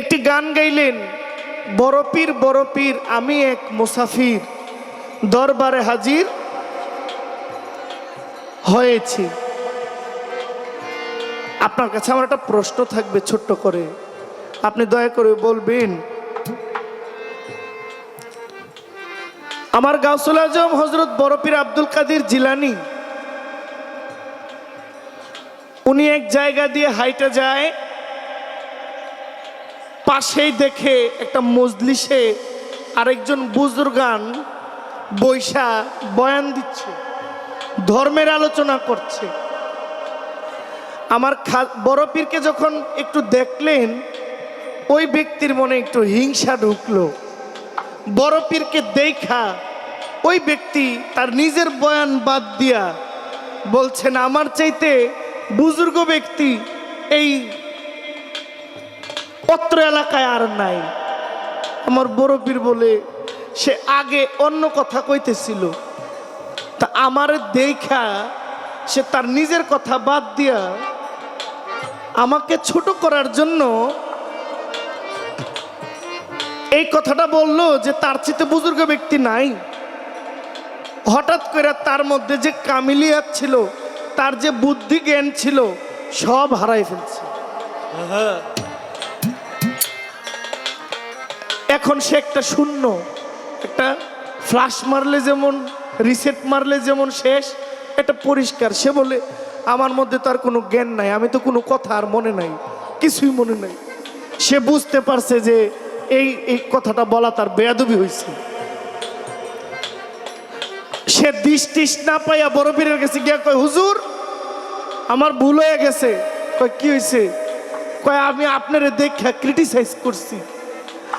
একটি গান গাইলেন, বড় পীর বড় পীর, আমি এক মুসাফির, দরবারে হাজির হয়েছি। আপনার কাছে আমার একটা প্রশ্ন থাকবে ছোট্ট করে। আপনি দয়া করে বলবেন, আমার গাউসুল আজম হজরত বরপীর আব্দুল কাদির জিলানি, উনি এক জায়গা দিয়ে হাইটে যায় পাশেই দেখে একটা মজলিসে আরেকজন বুজুর্গান বৈশা বয়ান দিচ্ছে, ধর্মের আলোচনা করছে। আমার খা বড় পীরকে যখন একটু দেখলেন, ওই ব্যক্তির মনে একটু হিংসা ঢুকলো। বড় পীরকে দেখা, ওই ব্যক্তি তার নিজের বয়ান বাদ দিয়া বলছেন, আমার চাইতে বুজুর্গ ব্যক্তি এই অত্র এলাকায় আর নাই। আমার বড় পীর বলে, সে আগে অন্য কথা কইতেছিল। তা আমার দেখা সে তার নিজের কথা বাদ দিয়া আমাকে ছোট করার জন্য এই কথাটা বলল যে তার চেয়ে বুজুর্গ ব্যক্তি নাই। হঠাৎ করে তার মধ্যে যে কামিলিয়াত ছিল, তার যে বুদ্ধি জ্ঞান ছিল, সব হারাই ফেলছে। এখন সে একটা শূন্য। একটা ফ্লাশ মারলে যেমন রিসেট মারলে যেমন শেষ, এটা পরিষ্কার। সে বলে, আমার মধ্যে তার কোনো জ্ঞান নাই, আমি তো কোনো কথা আর মনে নাই, কিছুই মনে নাই। সে বুঝতে পারছে যে এই এই কথাটা বলা তার বেয়াদবি হয়েছে। সে দিশ টিস না পাইয়া বড় পীরের কাছে গিয়া কয়, হুজুর, আমার ভুল হয়ে গেছে। কয়, কি হয়েছে কয়, আমি আপনারে দেখা ক্রিটিসাইজ করছি।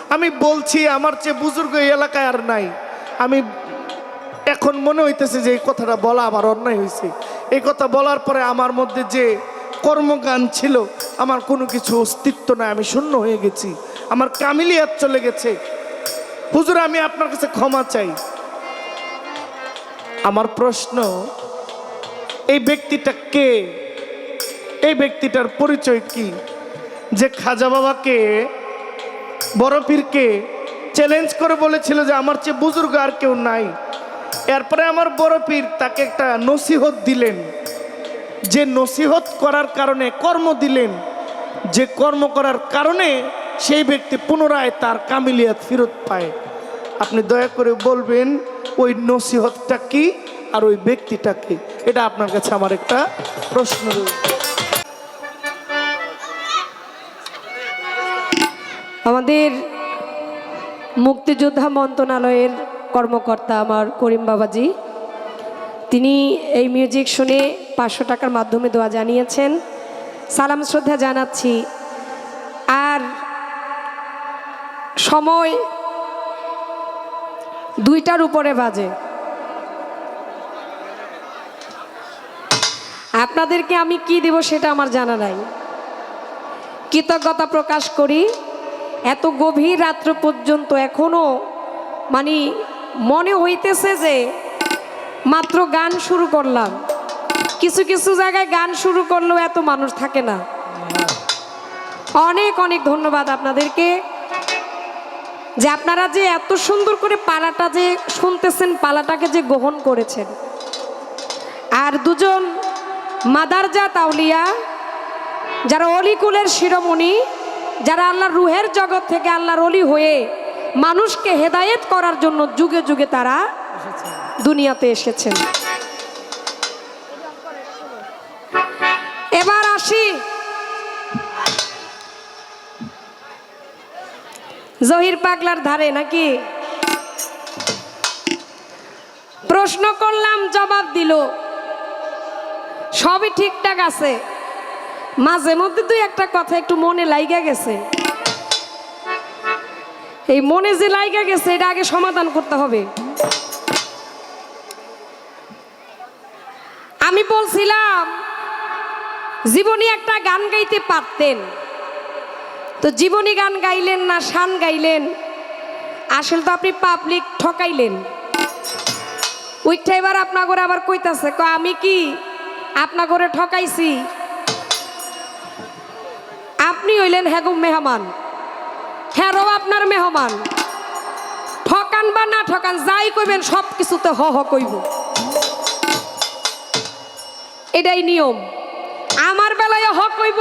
আমি বলছি, আমার চেয়ে বুজুর্গ এই এলাকায় আর নাই। আমি এখন মনে হইতেছে যে এই কথাটা বলা আমার অন্যায় হয়েছে এই কথা বলার পরে আমার মধ্যে যে কর্মগান ছিল, আমার কোনো কিছু অস্তিত্ব নাই, আমি শূন্য হয়ে গেছি। আমার কামিলিয়াত চলে গেছে। হুজুর, আমি আপনার কাছে ক্ষমা চাই। আমার প্রশ্ন, এই ব্যক্তিটা কে? এই ব্যক্তিটার পরিচয় কি? যে খাজা বাবাকে বড় পীরকে চ্যালেঞ্জ করে বলেছিল যে আমার চেয়ে বুজুর্গ আর কেউ নাই। এরপরে আমার বড় পীর তাকে একটা নসিহত দিলেন। যে নসিহত করার কারণে কর্ম দিলেন। যে কর্ম করার কারণে সেই ব্যক্তি পুনরায় তার কামিলিয়াত ফেরত পায়। আপনি দয়া করে বলবেন, ওই নসিহতটা কি আর ওই ব্যক্তিটা কি? এটা আপনার কাছে আমার একটা প্রশ্ন রয়েছে আমাদের মুক্তিযোদ্ধা মন্ত্রণালয়ের কর্মকর্তা আমার করিম বাবাজি, তিনি এই মিউজিক শুনে পাঁচশো টাকার মাধ্যমে দোয়া জানিয়েছেন। সালাম, শ্রদ্ধা জানাচ্ছি। আর সময় দুইটার উপরে বাজে। আপনাদেরকে আমি কি দেব সেটা আমার জানা নাই। কৃতজ্ঞতা প্রকাশ করি। এত গভীর রাত্র পর্যন্ত এখনও মানে মনে হইতেছে যে মাত্র গান শুরু করলাম। কিছু কিছু জায়গায় গান শুরু করলেও এত মানুষ থাকে না। অনেক অনেক ধন্যবাদ আপনাদেরকে। যে আপনারা যে এত সুন্দর করে পালাটা যে শুনতেছেন, পালাটাকে যে গ্রহণ করেছেন। আর দুজন মাদারজা তাউলিয়া যারা অলিকুলের শিরোমণি যারা আল্লাহর রুহের জগৎ থেকে আল্লাহর অলি হয়ে মানুষকে হেদায়েত করার জন্য যুগে যুগে তারা দুনিয়াতে এসেছেন এবার আসি জহির পাগলার ধারে নাকি? প্রশ্ন করলাম, জবাব দিল, সবই ঠিকঠাক আছে। মাঝে মধ্যে দুই একটা কথা একটু মনে লাইগা গেছে। এই মনে যে লাইগা গেছে, এটা আগে সমাধান করতে হবে। আমি বলছিলাম, জীবনী একটা গান গাইতে পারতেন। তো জীবনী গান গাইলেন না, শান গাইলেন? আসলে তো আপনি পাবলিক ঠকাইলেন। উইঠা এবার আপনার করে আবার কইতাছে ক আমি কি আপনার করে ঠকাইছি? আপনি হইলেন হ্যাগো মেহমান। হ্যারো আপনার মেহমান। ঠকান বা না ঠকান, যাই কইবেন সব কিছুতে হ হ কইব। এটাই নিয়ম। আমার বেলায় হ কইব,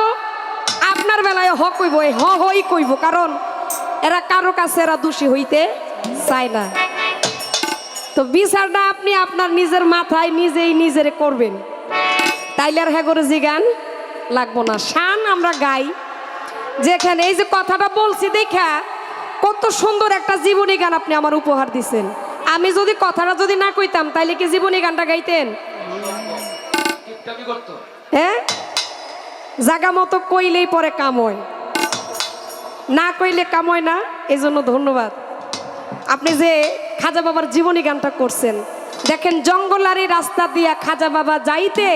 আপনার বেলায় হ কইব হ হই কইব, কারণ এরা কারও কাছে এরা দোষী হইতে চায় না। তো বিচারটা আপনি আপনার নিজের মাথায় নিজেই নিজের করবেন। তাইলে আর হ্যাঁ জিগান লাগবো না। শান আমরা গাই। যেখানে এই যে কথাটা বলছি দেখা, কত সুন্দর একটা জীবনী গান আপনি আমার উপহার দিছেন। আমি যদি কথাটা যদি না কইতাম, তাইলে কি জীবনী গানটা গাইতেন? হ্যাঁ? জাগা মতো কইলেই পরে কাম হয় না কইলে কাম হয় না এই জন্য ধন্যবাদ। আপনি যে খাজা বাবার জীবনী গানটা করছেন, দেখেন জঙ্গলারি রাস্তা দিয়া খাজা বাবা যাইতে,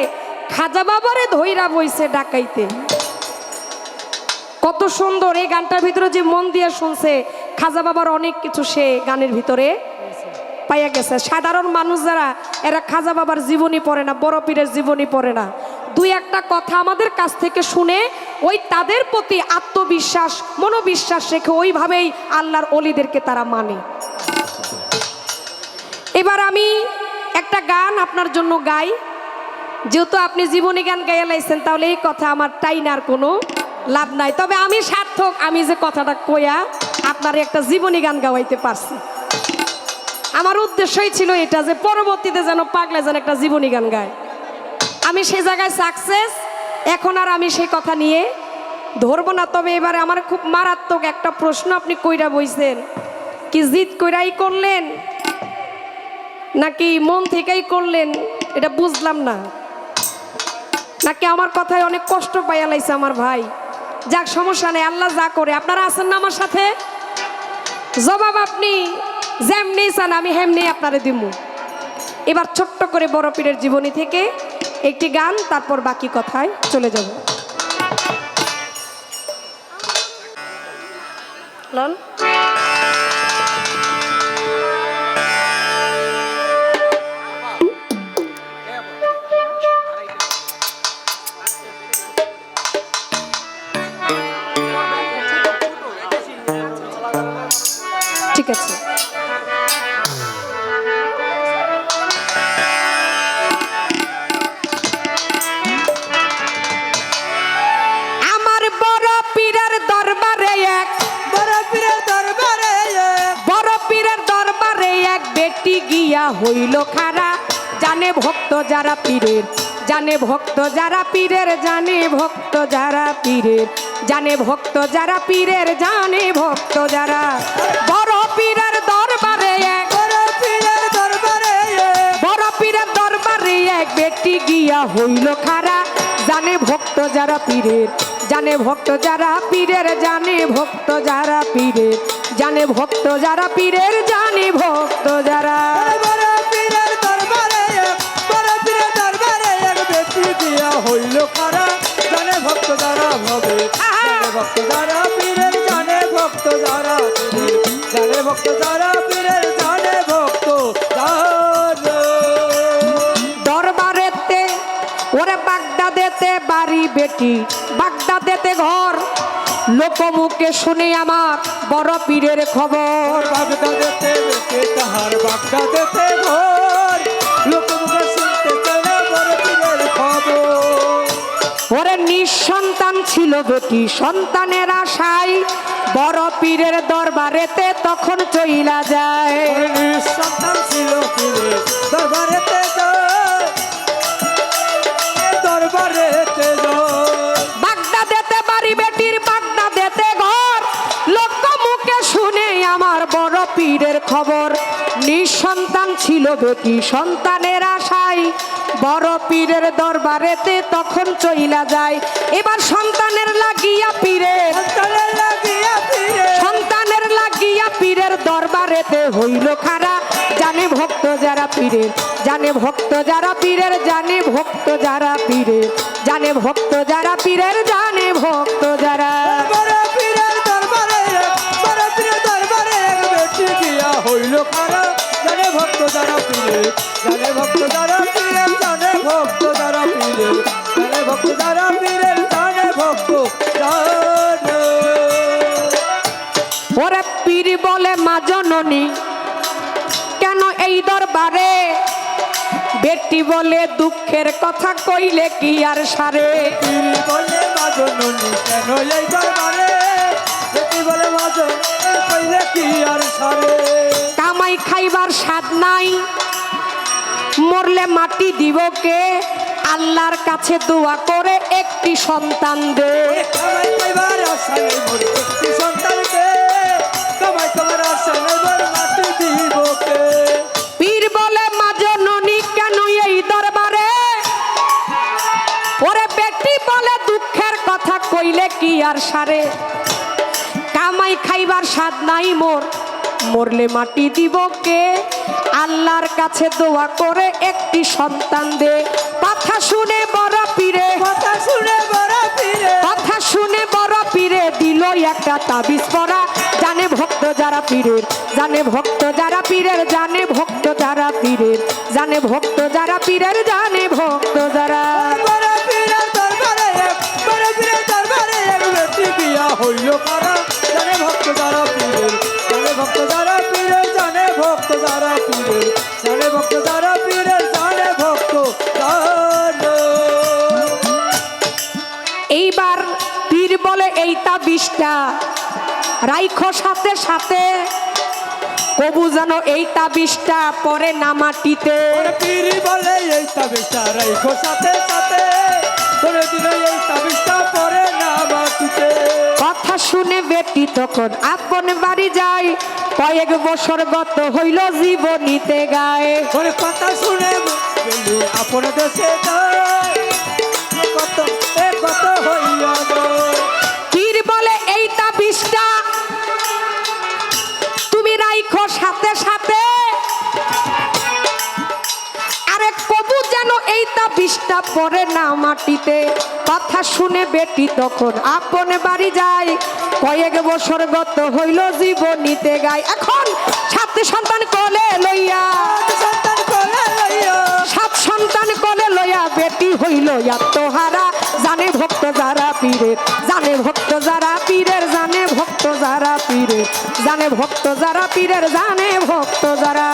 খাজা বাবারে ধইরা বইছে ডাকাইতে। কত সুন্দর এই গানটার ভিতরে যে মন দিয়ে শুনছে। খাজা বাবার অনেক কিছু সে গানের ভিতরে পাইয়া গেছে। সাধারণ মানুষ যারা, এরা খাজা বাবার জীবনী পড়ে না, বড় পীরের জীবনী পড়ে না। দুই একটা কথা আমাদের কাছ থেকে শুনে ওই তাদের প্রতি আত্মবিশ্বাস, মনোবিশ্বাস রেখে ওইভাবেই আল্লাহর অলিদেরকে তারা মানে। এবার আমি একটা গান আপনার জন্য গাই। যেহেতু আপনি জীবনী গান গাইয়া লাইছেন, তাহলে এই কথা আমার টাইনার কোনো লাভ নাই। তবে আমি সার্থক, আমি যে কথাটা কইয়া আপনার একটা জীবনী গান গাওয়াইতে পারছি। আমার উদ্দেশ্যই ছিল এটা যে পরবর্তীতে যেন পাগলা যেন একটা জীবনী গান গায়। আমি সেই জায়গায় সাকসেস এখন আর আমি সেই কথা নিয়ে ধরবো না। তবে এবারে আমার খুব মারাত্মক একটা প্রশ্ন আপনি কইরা বইছেন। কি জিদ কইরাই করলেন? নাকি মন থেকেই করলেন? এটা বুঝলাম না। নাকি আমার কথায় অনেক কষ্ট পাইয়া লাইছে আমার ভাই? যাক, সমস্যা নেই, আল্লাহ যা করে। আপনারা আছেন না আমার সাথে? জবাব আপনি যেমনি চান, আমি হেমনি আপনারে দিব এবার ছোট্ট করে বড় পীরের জীবনী থেকে একটি গান, তারপর বাকি কথায় চলে যাব। লন ঠিক আছে। আমার বড় পীরের দরবারে এক বড় পীরের দরবারে বড় পীরের দরবারে এক বেটি গিয়া হইল খারা জানে ভক্ত যারা পীরের জানে ভক্ত যারা পীরের জানে ভক্ত যারা পীরের। জানে ভক্ত যারা পীরের জানে ভক্ত যারা বেটি গিয়া হইল খারা। জানে ভক্ত যারা পীরের জানে ভক্ত যারা পীরের জানে ভক্ত যারা পীরের জানে ভক্ত যারা পীরের জানে ভক্ত যারা। হইল জানে ভক্ত যারা ভবে জানে ভক্ত যারা পীরের জানে ভক্ত যারা পীরের। জানে ভক্ত যারা পীরের বেটি বাগদাদেতে ঘর। লোকমুখে শুনে আমার বড় পীরের খবর। বাগদাদেতে বেঁচে তাহার বাগদাদেতে ঘর। লোক মুখে শুনতে চায় না বড় পীরের খবর। ওরে নিঃসন্তান ছিল বেটি সন্তানের আশায় বড় পীরের দরবারেতে তখন চইলা যায়। সন্তান ছিল ফিরে দরবারেতে যায়। বড় খবর। নিঃসন্তান ছিল বেটি সন্তানের আশায়। বড় পীরের দরবারেতে তখন চইলা যায়। এবার সন্তানের লাগিয়া পীরের সন্তানের লাগিয়া সন্তানের লাগিয়া পীরের দরবারেতে হইল খারা জানে ভক্ত যারা পীরের জানে ভক্ত যারা পীরের জানে ভক্ত যারা পীরের। জানে ভক্ত যারা পীরের জানে ভক্ত যারা হইল খারা জানে ভক্ত যারা পীরে জানে ভক্ত যারা পীরে জানে ভক্ত যারা পীরে জানে ভক্ত যারা পীরে জানে ভক্ত জানে জননী কেন এই দরবারে? বেটি বলে দুঃখের কথা কইলে কি আর সারে? পীর বলে মাজননি কেন এই দরবারে? বেটি বলে কইলে কি আর সারে? কামাই খাইবার স্বাদ নাই। মরলে মাটি দিব কে? আল্লাহর কাছে দোয়া করে একটি সন্তান দে। কামাই খাইবার আশা নেই কামাই খাবার নেই দিবকে পীর বলে মা জননী কেন এই দরবারে? ওরে বেটি বলে দুঃখের কথা কইলে কি আর সারে? কামাই খাইবার স্বাদ নাই মোর। মরলে মাটি দিব কে? আল্লাহর কাছে দোয়া করে একটি সন্তান দে। কথা শুনে বড় পীরে। কথা শুনে বড় পীরে। কথা শুনে বড় পীরে দিল একটা তাবিজ পরা। জানে ভক্ত যারা পীরের জানে ভক্ত যারা পীরের জানে ভক্ত যারা পীরের জানে ভক্ত যারা পীরের জানে ভক্ত যারা। বড় পীরের ভক্ত ভক্ত এইবার পীর বলে এই তাবিজটা। রাইখো সাথে সাথে। কবু যেন এই তাবিজটা পরে না মাটিতে। পীরি বলে এই তাবিজটা রাইখো সাথে সাথে। করে দিলে এই তাবিজটা পরে না মাটিতে। কথা শুনে বেটি তখন আপন বাড়ি যায় কয়েক বছর গত হইল জীবনীতে গায়ে। কথা শুনে আপন দেশে কত কত হইয়া এই তাবিজটা পড়ে না মাটিতে। কথা শুনে বেটি তখন আপন বাড়ি যায়। কয়েক বছর গত হইল জীবনীতে গায় এখন সাথে সন্তান কোলে লইয়া। সাত সন্তান কলে লইয়া। বেটি হইল আত্মহারা। জানে ভক্ত যারা পীরের জানে ভক্ত যারা পীরের জানে ভক্ত যারা পীরের। জানে ভক্ত যারা পীরের জানে ভক্ত যারা।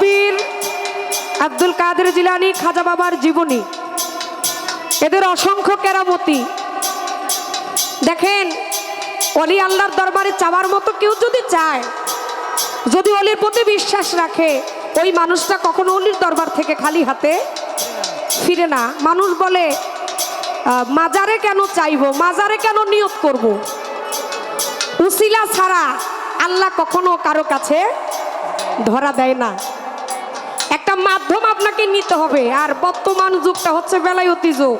পীর আব্দুল কাদের জিলানি খাজা বাবার জীবনী, এদের অসংখ্য কেরামতি। দেখেন, অলি আল্লাহর দরবারে চাওয়ার মতো কেউ যদি চায়, যদি অলির প্রতি বিশ্বাস রাখে, ওই মানুষটা কখনো অলির দরবার থেকে খালি হাতে ফিরে না। মানুষ বলে মাজারে কেন চাইব? মাজারে কেন নিয়ত করব। উসিলা ছাড়া আল্লাহ কখনো কারও কাছে ধরা দেয় না। একটা মাধ্যম আপনাকে নিতে হবে। আর বর্তমান যুগটা হচ্ছে বেলায়তি যুগ।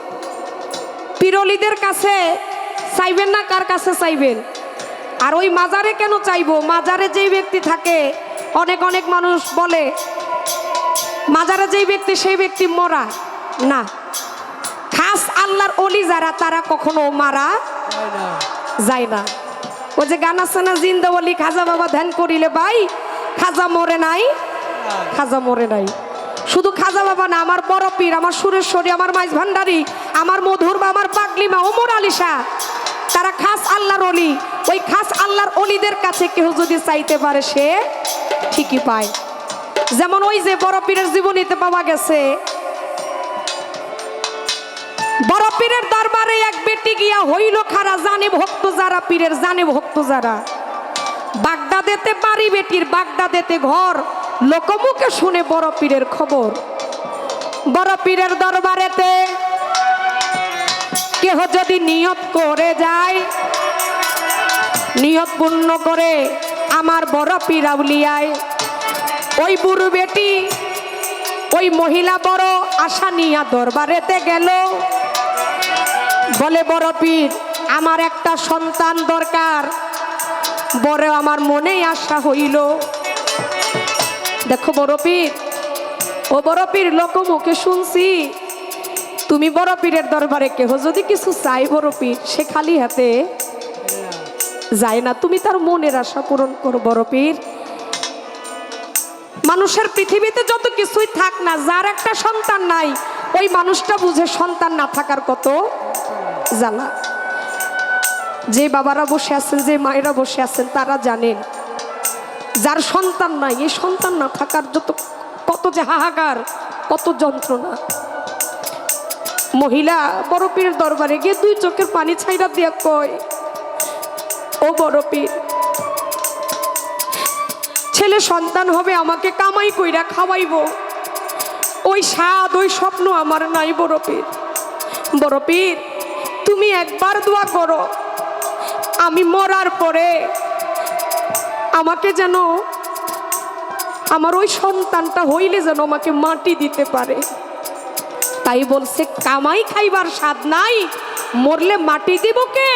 পিরলিদের কাছে চাইবেন না? কার কাছে চাইবেন? আর ওই মাজারে কেন চাইব? মাজারে যেই ব্যক্তি থাকে, অনেক অনেক মানুষ বলে, মাজারে যেই ব্যক্তি সেই ব্যক্তি মরা। না। আল্লাহর অলি যারা, তারা কখনো মারা যায় না। ও যে গান আছে না, জিন্দা বলি, খাজা বাবা ধ্যান করিলে ভাই, খাজা মরে নাই, খাজা মরে নাই। শুধু খাজা বাবা না, আমার বড় পীর, আমার সুরেশ্বরী, আমার মাইজ ভান্ডারী, আমার মধুর বা আমার পাগলিমা ওমর আলিশা তারা খাস আল্লাহর অলি। ওই খাস আল্লাহর অলিদের কাছে কেউ যদি চাইতে পারে, সে ঠিকই পায়। যেমন ওই যে বড় পীরের জীবনীতে পাওয়া গেছে বড় পীরের দরবারে এক বেটি গিয়া হইল খারা, জানে ভক্ত যারা, পীরের জানে ভক্ত যারা। বাগদাদেতে বাড়ি বেটির বাগদাদেতে ঘর, লোকমুখে শুনে বড় পীরের খবর। বড় পীরের দরবারেতে কেহ যদি নিয়ত করে যায়, নিয়ত পূর্ণ করে আমার বড় পীরাউলিয়ায় ওই বুড়ো বেটি, ওই মহিলা আশা নিয়া দরবারেতে গেল। বলে, বড় পীর, আমার একটা সন্তান দরকার। বড় আমার মনেই আশা হইল। দেখো, বড় পীর, ও বড় পীর লোকমুখে শুনছি, তুমি বড় পীরের দরবারে কেহ যদি কিছু চাই বড় পীর, সে খালি হাতে যায় না। তুমি তার মনের আশা পূরণ করো, বড় পীর। মানুষের পৃথিবীতে যত কিছুই থাক না, যার একটা সন্তান নাই, ওই মানুষটা বুঝে সন্তান না থাকার কত জ্বালা। যে বাবারা বসে আছেন, যে মায়েরা বসে আছেন, তারা জানেন, যার সন্তান নাই, এই সন্তান না থাকার যত, কত যে হাহাকার, কত যন্ত্রণা। মহিলা বড় পীরের দরবারে গিয়ে দুই চোখের পানি ছাইরা দিয়া কয়, ও বড় পীর ছেলে সন্তান হবে, আমাকে কামাই কইরা খাওয়াইব। ওই স্বাদ, ওই স্বপ্ন আমার নাই বড় পীর। তুমি একবার দোয়া করো, আমি মরার পরে আমাকে যেন, আমার ওই সন্তানটা হইলে যেন আমাকে মাটি দিতে পারে। তাই বলছে, কামাই খাইবার স্বাদ নাই, মরলে মাটি দিব কে?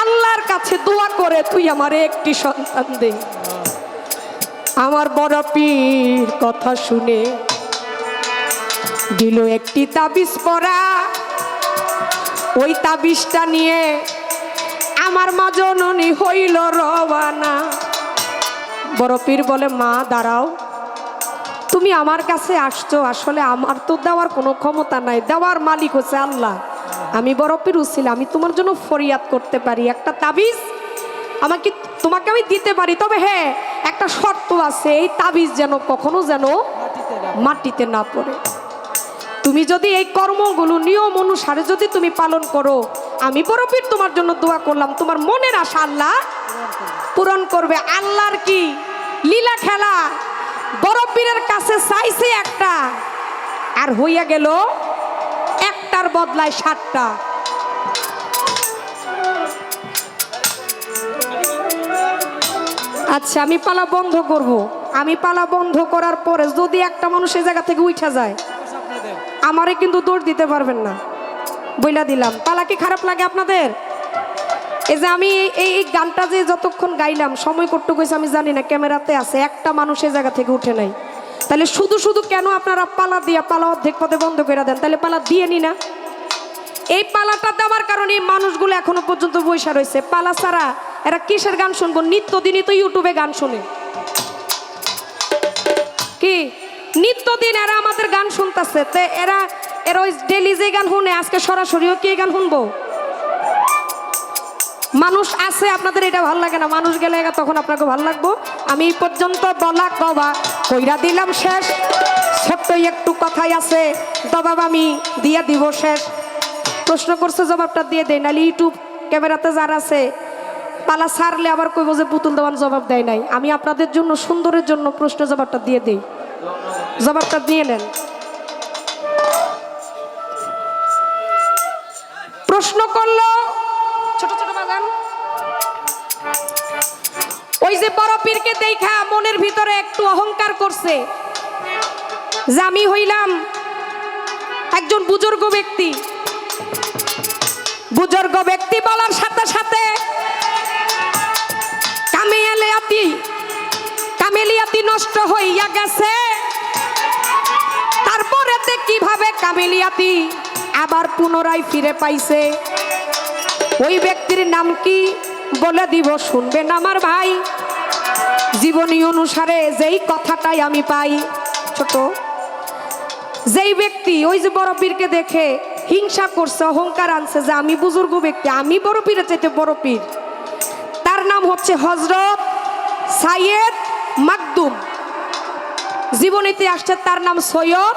আল্লাহর কাছে দোয়া করে তুই আমারে একটি সন্তান দে। আমার বড় পীর কথা শুনে দিল একটি তাবিজ পরা। ওই তাবিজটা নিয়ে আমার মা জননী হইল রবানা বড় পীর বলে, মা, দাঁড়াও। তুমি আমার কাছে আসছো, আসলে আমার তো দেওয়ার কোনো ক্ষমতা নাই। দেওয়ার মালিক হচ্ছে আল্লাহ। আমি বড় পীর উছিল আমি তোমার জন্য ফরিয়াদ করতে পারি। একটা তাবিজ আমাকে তোমাকে আমি দিতে পারি তবে হ্যাঁ একটা শর্ত আছে এই তাবিজ যেন কখনো যেন মাটিতে না পড়ে। তুমি যদি এই কর্মগুলো নিয়ম অনুসারে যদি তুমি পালন করো আমি বড় পীর তোমার জন্য দোয়া করলাম তোমার মনের আশা আল্লাহ পূরণ করবে। আল্লাহর কি? লীলা খেলা। বড় পীরের কাছে চাইছে একটা আর হইয়া গেল একটার বদলায় সাতটা। আচ্ছা আমি পালা বন্ধ করব। আমি পালা বন্ধ করার পরে যদি একটা মানুষ এই জায়গা থেকে উঠা যায়, আমারে কিন্তু দৌড় দিতে পারবেন না। বইলা দিলাম। পালা কি খারাপ লাগে আপনাদের? এই যে আমি এই- এই গানটা যে যতক্ষণ গাইলাম, সময় করতে গেছে আমি জানি না, ক্যামেরাতে আছে, একটা মানুষ এই জায়গা থেকে উঠে নাই। তাহলে শুধু শুধু কেন আপনারা পালা দিয়া পালা অর্ধেক পথে বন্ধ করে দেন? তাহলে পালা দিয়ে নি না। এই পালাটা দেওয়ার কারণে এই মানুষগুলো এখনও পর্যন্ত বৈশা রয়েছে পালা ছাড়া এরা কিসের গান শুনব? নিত্যদিনই তো ইউটিউবে গান শুনে। কি? নিত্যদিন এরা আমাদের গান শুনতেছে। তে এরা এরা ওই ডেলি যে গান শুনে, আজকে সরাসরিও কি গান শুনব? মানুষ আছে, আপনাদের এটা ভালো লাগে না। মানুষ গেলে তখন আপনাকে ভালো লাগবো। আমি পর্যন্ত বলা কবা, কইরা দিলাম শেষ। ছোট্ট একটু কথাই আছে। জবাব আমি দিয়ে দিব শেষ। প্রশ্ন করছে জবাবটা দিয়ে দেয়, নাহলে ইউটিউব ক্যামেরাতে যারা আছে পালা সারলে আবার কইব যে পুতুল দেওয়ার জবাব দেয় নাই। আমি আপনাদের জন্য সুন্দরের জন্য প্রশ্ন জবাবটা দিয়ে দেই। জবাবটা দিয়ে নেন। প্রশ্ন করল, ছোট ছোট বাগান। ওই যে বড় পীরকে দেখা মনের ভিতরে একটু অহংকার করছে যে আমি হইলাম একজন বুজুর্গ ব্যক্তি। বুজুর্গ ব্যক্তি বলার সাথে সাথে নষ্ট হইয়া গেছে। তারপরেতে কীভাবে কামেলিয়াতি আবার পুনরায় ফিরে পাইছে। ওই ব্যক্তির নাম কি? বলে দিব, শুনবেন আমার ভাই। জীবনী অনুসারে যেই কথাটাই আমি পাই, ছোট। যেই ব্যক্তি, ওই যে বড় পীরকে দেখে হিংসা করছে, অহংকার আনছে যে আমি বুজুর্গ ব্যক্তি, আমি বড় পীরের চাইতে বড় পীর। তার নাম হচ্ছে হজরত সাইয়েদ মাকদুম। জীবনীতে আসছে তার নাম সৈয়দ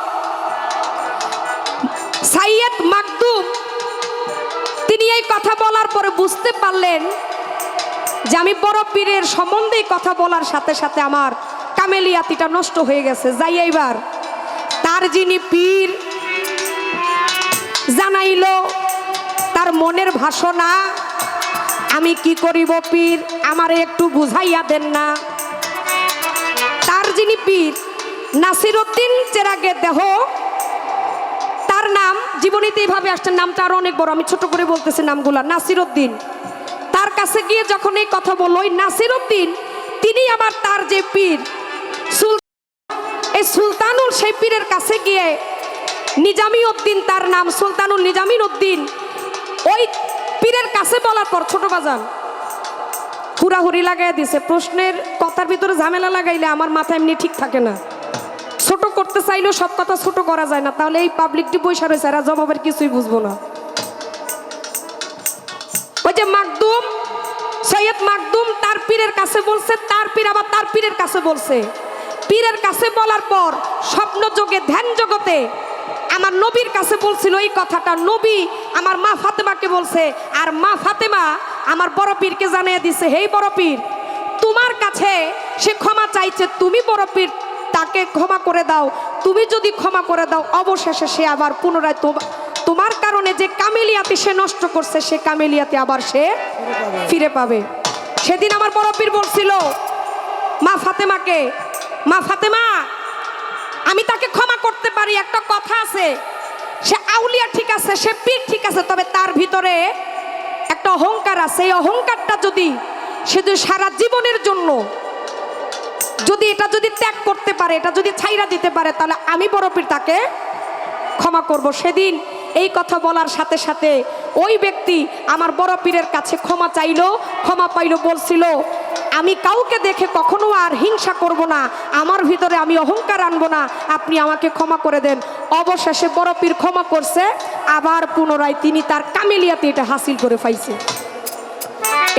সাইয়েদ মাকদুম। তিনি এই কথা বলার পরে বুঝতে পারলেন যে আমি বড় পীরের সম্বন্ধে কথা বলার সাথে সাথে আমার কামেলিয়াতিটা নষ্ট হয়ে গেছে। যাই এইবার, তার যিনি পীর জানাইল, তার মনের ভাষণা, আমি কি করিব পীর? আমারে একটু বুঝাইয়া দেন না। যিনি পীর নাসিরুদ্দিন চেরাগে দেহ, তার নাম, জীবনীতে এইভাবে আসছে, নামটা আরও অনেক বড়, আমি ছোট করে বলতেছি নামগুলা নাসিরুদ্দিন তার কাছে গিয়ে যখন এই কথা বলল, ওই নাসিরুদ্দিন তিনি আবার তার যে পীর এই সুলতানুল সেই পীরের কাছে গিয়ে নিজামি উদ্দিন তার নাম, সুলতানুল নিজামিন উদ্দিন ওই পীরের কাছে বলার পর, ছোট বাজান হুড়াহুড়ি লাগাই দিছে। প্রশ্নের কথার ভিতরে ঝামেলা লাগাইলে আমার মাথা এমনি ঠিক থাকে না। ছোট করতে চাইলেও সব কথা ছোট করা যায় না। তাহলে এই পাবলিকটি বৈশা রয়েছে, এরা জবাবের কিছুই বুঝব না। ওই যে মাকদুম, সৈয়দ মাকদুম, তার পীরের কাছে বলছে, তার পীর আবার তার পীরের কাছে বলছে। পীরের কাছে বলার পর স্বপ্ন যোগে ধ্যান জগতে আমার নবীর কাছে বলছিল এই কথাটা। নবী আমার মা ফাতেমাকে বলছে, আর মা ফাতেমা আমার বড় পীরকে জানিয়ে দিছে, হেই বড় পীর, তোমার কাছে সে ক্ষমা চাইছে, তুমি বড় পীর, তাকে ক্ষমা করে দাও। তুমি যদি ক্ষমা করে দাও, অবশেষে সে আবার পুনরায় তোমা- তোমার কারণে যে কামেলিয়াতি সে নষ্ট করছে, সে কামেলিয়াতি আবার সে ফিরে পাবে। সেদিন আমার বড় পীর বলছিল, মা ফাতেমাকে, মা ফাতেমা আমি তাকে ক্ষমা করতে পারি, একটা কথা আছে। সে আউলিয়া ঠিক আছে, সে পীর ঠিক আছে, তবে তার ভিতরে একটা অহংকার আছে। এই অহংকারটা যদি সে যদি সারা জীবনের জন্য যদি এটা যদি ত্যাগ করতে পারে, এটা যদি ছাইরা দিতে পারে, তাহলে আমি বড় পীর তাকে ক্ষমা করব। সেদিন এই কথা বলার সাথে সাথে ওই ব্যক্তি আমার বড় পীরের কাছে ক্ষমা চাইলো, ক্ষমা পাইলো, বলছিল আমি কাউকে দেখে কখনো আর হিংসা করব না। আমার ভিতরে আমি অহংকার আনব না। আপনি আমাকে ক্ষমা করে দেন। অবশেষে বড় পীর ক্ষমা করছে। আবার পুনরায় তিনি তার কামেলিয়াতে এটা হাসিল করে পাইছে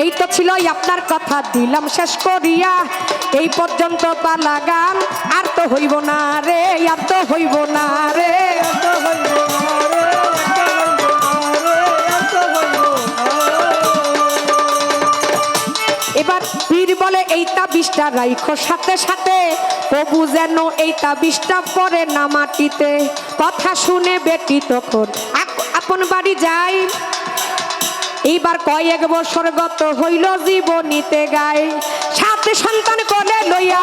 এই তো ছিল আপনার কথা। দিলাম শেষ করিয়া। এই পর্যন্ত পালা গান আর তো হইব না রে, আর তো হইব না রে। এবার বলে, এই তাবিজটা রাইখো সাথে সাথে। প্রভু যেন এই তাবিজটা পরে না মাটিতে। কথা শুনে বেটি তখন, আপ- আপন বাড়ি যাই। এইবার কয়েক বছর গত হইল জীবনীতে গায় সাত সন্তান কোলে লইয়া।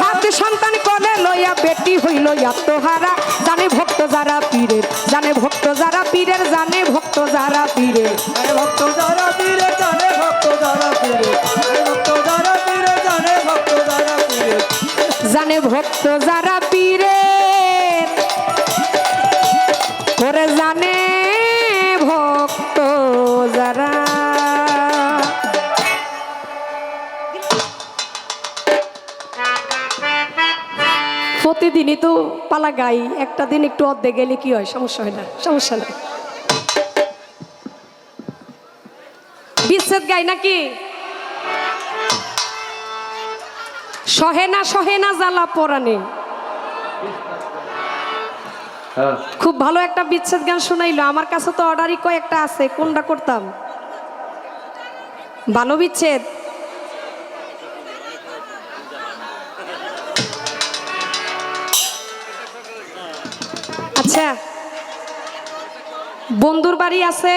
সাত সন্তান কোলে লইয়া। বেটি হইল আত্মহারা। জানে ভক্ত যারা পীরের জানে ভক্ত যারা পীরের জানে ভক্ত যারা পীরের। ভক্ত যারা পীরে জানে ভক্ত যারা পীরে আরে ভক্ত যারা পীরে জানে ভক্ত যারা পীরে জানে ভক্ত যারা পীরের। প্রতিদিনই তো পালা গাই একটা দিন একটু অর্ধেক গেলে কি হয়? সমস্যা হয় না সমস্যা নেই। বিচ্ছেদ গাই নাকি? সহে না সহে না জ্বালা পরাণে খুব ভালো একটা বিচ্ছেদ গান শোনাইলো। আমার কাছে তো অর্ডারই কয়েকটা আছে কোনটা করতাম? ভালো বিচ্ছেদ? বাড়ি আছে,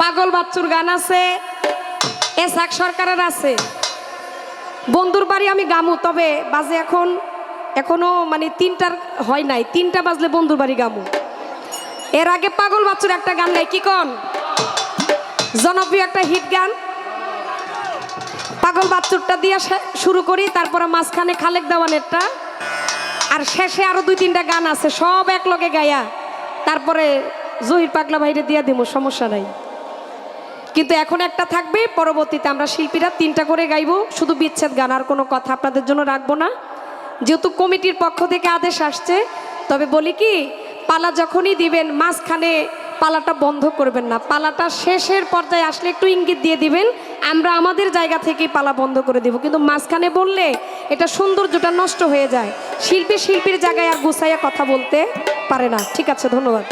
পাগল বাচ্চুর গান আছে, এসাক সরকারের আছে। বন্ধুর বাড়ি আমি গামু, তবে বাজে এখন, এখনও মানে তিনটার হয় নাই, তিনটা বাজলে বন্ধুর বাড়ি গামু। এর আগে পাগল বাচ্চুর একটা গান গাই কি কন? জনপ্রিয় একটা হিট গান। পাগল বাচ্চুরটা দিয়ে শুরু করি, তারপরে মাঝখানে খালেক দেওয়ানেরটা। আর শেষে আরও দুই তিনটা গান আছে, সব এক লগে গায়া। তারপরে জহির পাগলা ভাইরে দিয়ে দিব সমস্যা নাই। কিন্তু এখন একটা থাকবে, পরবর্তীতে আমরা শিল্পীরা তিনটা করে গাইবো, শুধু বিচ্ছেদ গান আর কোনো কথা আপনাদের জন্য রাখব না। যেহেতু কমিটির পক্ষ থেকে আদেশ আসছে, তবে বলি কি, পালা যখনই দিবেন, মাঝখানে পালাটা বন্ধ করবেন না। পালাটা শেষের পর্যায়ে আসলে একটু ইঙ্গিত দিয়ে দিবেন, আমরা আমাদের জায়গা থেকেই পালা বন্ধ করে দিব। কিন্তু মাঝখানে বললে এটা সৌন্দর্যটা নষ্ট হয়ে যায়। শিল্পী শিল্পীর জায়গায় আর গুছাইয়া কথা বলতে পারে না। ঠিক আছে, ধন্যবাদ।